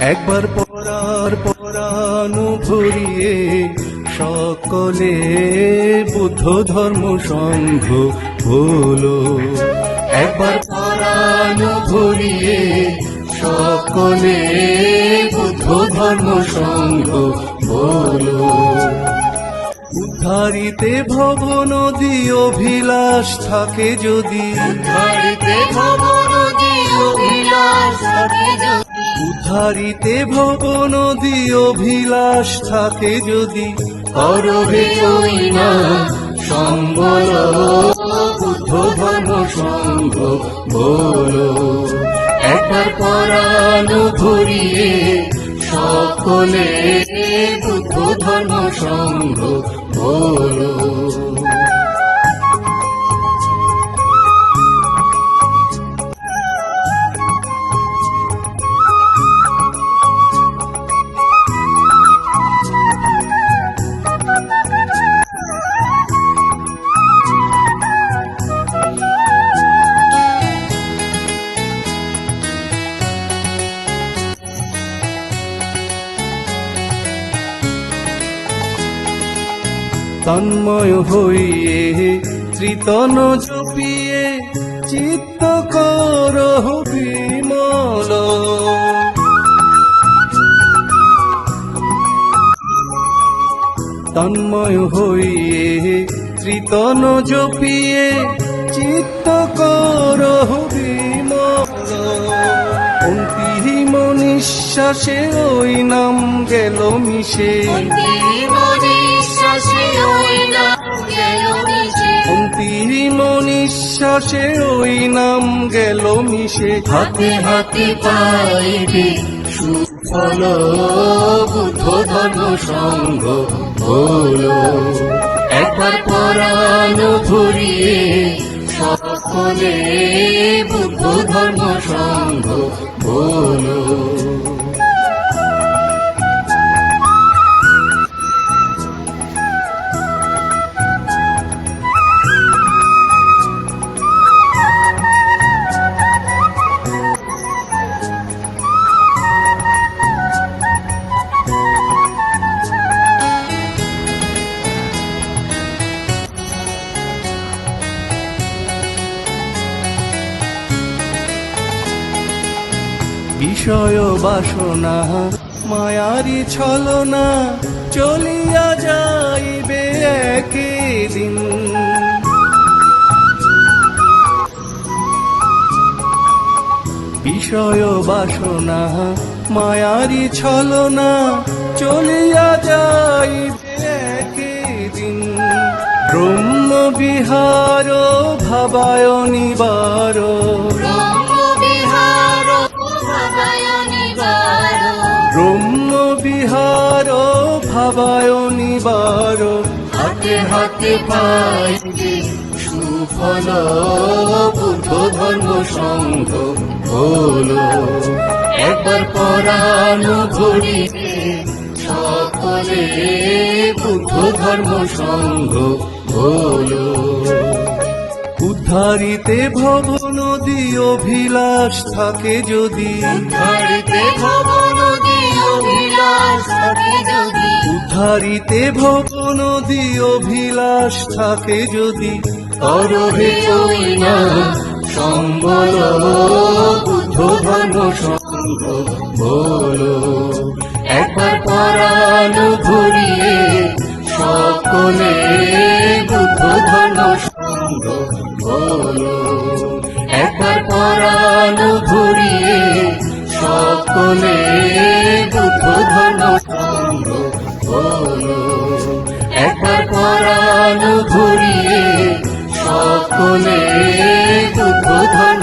একবার পরার পরাণু ভরিয়ে সকলে বুদ্ধ ধর্ম সংঘ হলো। একবার পরাণু ভরিয়ে সকলে বুদ্ধ ধর্ম সংঘ হলো। উদ্ধারিতে ভব নদী অভিলাষ থাকে যদি। ধরিতে ভবনদী অভিলাষ থাকে উদ্ধারিতে ভব নদী অভিলাষ থাকে যদি। করবে ওই না সম্বল বুদ্ধ ধর্ম সংঘ বলো। একবার পরাণু ভরিয়ে সকলে বুদ্ধ ধর্ম সংঘ বলো। তন্ময় হইয়ে ত্রিতন জপিয়ে চিত্ত কর তন্ময় হইয়ে ত্রিতন জপিয়ে চিত্ত কর অন্তিম নিঃশ্বাসে ওই নাম গেল মিশে। নিঃশ্বাসে নিঃশ্বাসে ওই নাম গেল মিশে। হাতে হাতে পাইবে সুফল বুদ্ধ ধর্ম সংঘ হলো। একবার পরাণ ভরিয়ে সকলে বুদ্ধ ধর্ম সংঘ হলো। বিষয় বাসনা মায়ারি ছলনা, চলিয়া যাইবে একদিন। বিষয় বাসনা মায়ারি ছলনা, চলিয়া যাইবে একদিন। ব্রহ্ম বিহার ভাবায় নিবার ভবায় নিবার ব্রহ্ম বিহার ভাবায় নিবার। হাতে হাতে পাইবে সুফল বুদ্ধ ধর্ম সংঘ হলো। একবার পরাণু ঘড়িতে সকলে বুদ্ধ ধর্ম সংঘ হলো। উদ্ধারিতে ভব নদী অভিলাষ থাকে যদি। ধরিতে ভবনদী অভিলাষ থাকে যদি। উদ্ধারিতে ভব নদী অভিলাষ থাকে যদি। ওই না সম্বল বুদ্ধ সংঘ বলো। একবার পরাণু ঘুরিয়ে সকলে বুদ্ধ ধর্ম সংঘ বলো একবার পরাণু ঘুরিয়ে সকলে দুঃখ ধন সংঘ বলো একবার পরাণু ঘুরিয়ে সকলে দুঃখ বলো